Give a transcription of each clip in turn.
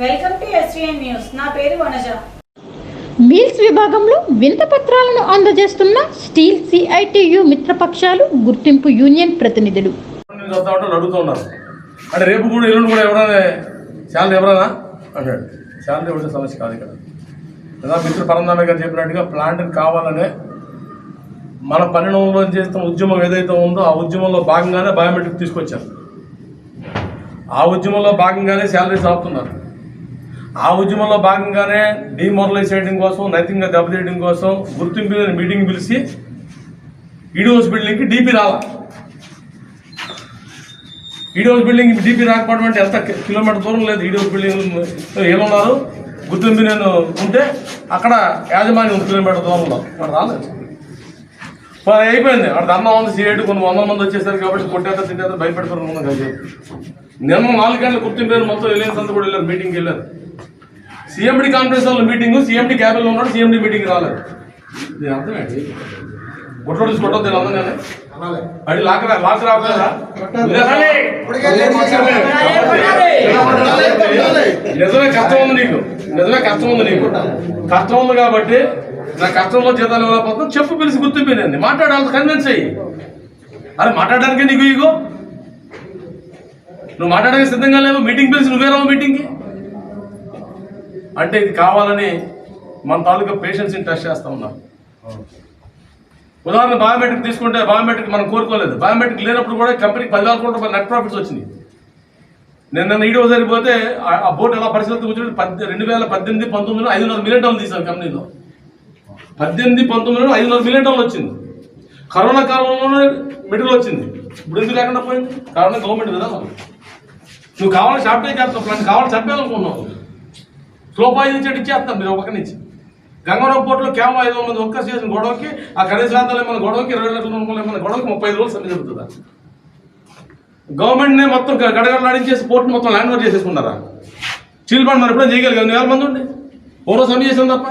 Welcome to SVN news. నా పేరు Vanaja. Meals విభాగంలో వింత పత్రాలను అందజేస్తున్న స్టీల్ సిఐటియు మిత్రపక్షాలు గుర్తింపు యూనియన్ ప్రతినిధులు. నేను చదువుతా ఉంటే వాళ్ళు అడుగుతూ ఉన్నారు. అంటే రేపు కూడా ఎల్లుండి కూడా ఎవరైనా శాలరీ ఎవరైనా అంటాడు శాలరీ ఇవ్వడం సమస్య కాదు ఇక్కడ. లేదా మిత్రుడు పరందామే గారు చెప్పినట్టుగా ప్లాంట్ కావాలనే మన పన్నెండులో చేస్తున్న ఉద్యమం ఏదైతే ఉందో ఆ ఉద్యమంలో భాగంగానే బయోమెట్రిక్ తీసుకొచ్చారు. ఆ ఉద్యమంలో భాగంగానే శాలరీస్ ఆపుతున్నారు ఆ ఉద్యమంలో భాగంగానే డిమోరలైజ్ చేయడం కోసం నైతికంగా దెబ్బతీయడం కోసం గుర్తింపు లేని మీటింగ్ పిలిచి ఈడిఓస్ బిల్డింగ్కి డీపీ రావాలి ఈడియోస్ బిల్డింగ్ డీపీ రాకపోవడం అంటే ఎంత కిలోమీటర్ దూరం లేదు ఈడియోస్ బిల్డింగ్ ఏమన్నారు గుర్తింపు నేను ఉంటే అక్కడ యాజమాన్యం కిలోమీటర్ దూరంలో అక్కడ రాలేదు. మరి అయిపోయింది. అక్కడ ధర్నా ఉంది సీఐటి కొన్ని వందల మంది వచ్చేసారు కాబట్టి కొట్టేత తిట్టేత భయపెడతారు ముందు కలిసి నిన్న నాలుగు గంటల గుర్తింపు మొత్తం వెళ్ళిన సంత కూడా వెళ్ళారు మీటింగ్కి వెళ్ళారు. CMD conference hall meeting CMD క్యాబిన్లో ఉన్నాడు సీఎండి మీటింగ్ రాలేదు. దీని అర్థం ఏంటి? గుట్టలు తీసి కొట్టొద్దు నేను అందగానే అది లాక్ లాక్ నిజమే కష్టం ఉంది నీకు. నిజమే కష్టం ఉంది నీకు. కష్టం ఉంది కాబట్టి నా కష్టంలో జీతాలు ఇవ్వకపోతే చెప్పు పిలిచి గుర్తిపోయింది మాట్లాడాలి కన్విన్స్ అయ్యి. అరే మాట్లాడడానికి నీకు ఇగో నువ్వు మాట్లాడడానికి సిద్ధంగా లేవు. మీటింగ్ పిలిచి నువ్వే రావు మీటింగ్కి అంటే ఇది కావాలని మన తాలూకా పేషెంట్స్ని టెస్ట్ చేస్తూ ఉన్నారు. ఉదాహరణ బయోమెట్రిక్ తీసుకుంటే బయోమెట్రిక్ మనం కోరుకోలేదు. బయోమెట్రిక్ లేనప్పుడు కూడా కంపెనీకి పదివేల కోట్ల రూపాయలు నెట్ ప్రాఫిట్స్ వచ్చింది నేను నన్ను ఈడో సరిపోతే ఆ- బోర్డు ఎలా పరిస్థితి కూర్చుంటే పద్దె రెండు వేల పద్దెనిమిది పంతొమ్మిదిలో ఐదున్నర మిలియన్ టన్నులు తీశాను కంపెనీలో పద్దెనిమిది పంతొమ్మిదిలో ఐదున్నర మిలియన్ టన్నులు వచ్చింది. కరోనా కాలంలోనే మెటీరియల్ వచ్చింది. ఇప్పుడు ఎందుకు లేకుండా పోయింది? కారణం గవర్నమెంట్ కదా నువ్వు కావాలని షాప్ టేక్ చేస్తావు. ప్లాన్ కావాలని చంపేయాలనుకున్నావు స్లోపాయి చెట్టు ఇచ్చేస్తాం మీరు ఒక నుంచి. గంగవరం పోర్టులో కేవలం ఐదు వందల మంది ఒక్క చేసిన గొడవకి ఆ కనీస వేతనాలు ఏమైనా గొడవకి ఇరవై లక్షల రూపాయలు ఏమైనా గొడవకి ముప్పై ఐదు రోజులు సమయం జరుగుతుందా? గవర్నమెంట్నే మొత్తం గడగడలాడించేసి పోర్టు మొత్తం ల్యాండ్ ఓవర్ చేసేసుకున్నారా? చీల్ బండ్ మరి ఎప్పుడైనా చేయగలిగారు? వేల మంది ఉండి. ఓరో సమయం చేసాం తప్ప.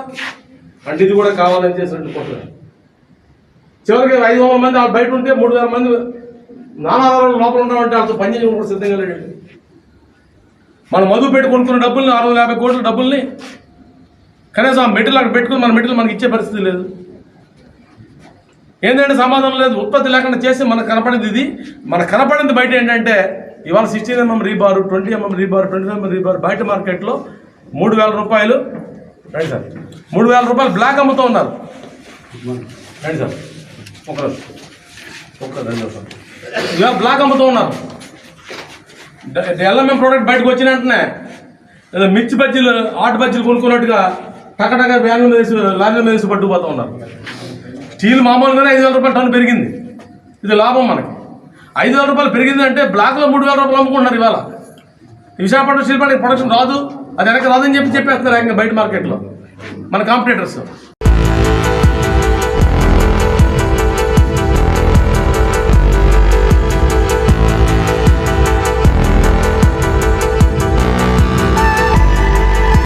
అంటే ఇది కూడా కావాలని చేసినట్టు పోర్టు. చివరికి ఐదు వందల మంది బయట ఉంటే మూడు వేల మంది నానాధారాలు లోపల ఉంటామంటే వాళ్ళతో పని చేయడం కూడా సిద్ధంగా లేడండి మనం మధు పెట్టుకుంటున్న కొనుక్కున్న డబ్బుల్ని ఆరు వందల యాభై కోట్ల డబ్బుల్ని కనీసం ఆ మెటీరియల్ అక్కడ పెట్టుకుని మన మెటీరియల్ మనకి ఇచ్చే పరిస్థితి లేదు. ఏంటంటే సమాధానం లేదు. ఉత్పత్తి లేకుండా చేసి మనకు కనపడింది ఇది. మనకు కనపడింది బయట ఏంటంటే ఇవాళ sixteen mm rebar twenty mm rebar twenty mm rebar బయట మార్కెట్లో మూడు వేల రూపాయలు. రండి సార్. మూడు వేల రూపాయలు బ్లాక్ అమ్ముతూ ఉన్నారు. రండి సార్. ఒక ఒక రెండు సార్ ఇవాళ బ్లాక్ అమ్ముతూ ఉన్నారు. ఎల్ఎంఎం ప్రోడక్ట్ బయటకు వచ్చిన వెంటనే. ఏదో మిర్చి బజ్జీలు ఆటు బజ్జీలు కొనుక్కున్నట్టుగా టకటక వ్యాన్ల మీద వేసి లారీల మీద వేసి పట్టుకుపోతూ ఉన్నారు. స్టీల్ మామూలుగానే ఐదు వేల రూపాయలు టన్ను పెరిగింది. ఇది లాభం మనకి. ఐదు వేల రూపాయలు పెరిగింది అంటే బ్లాక్లో మూడు వేల రూపాయలు అమ్ముకుంటున్నారు ఇవాళ. విశాఖపట్నం స్టీల్ ప్లాంట్ ప్రొడక్షన్ రాదు అది వెనక రాదని చెప్పి చెప్పేస్తున్నారు ఇంకా బయట మార్కెట్లో మన కాంపిటేటర్స్.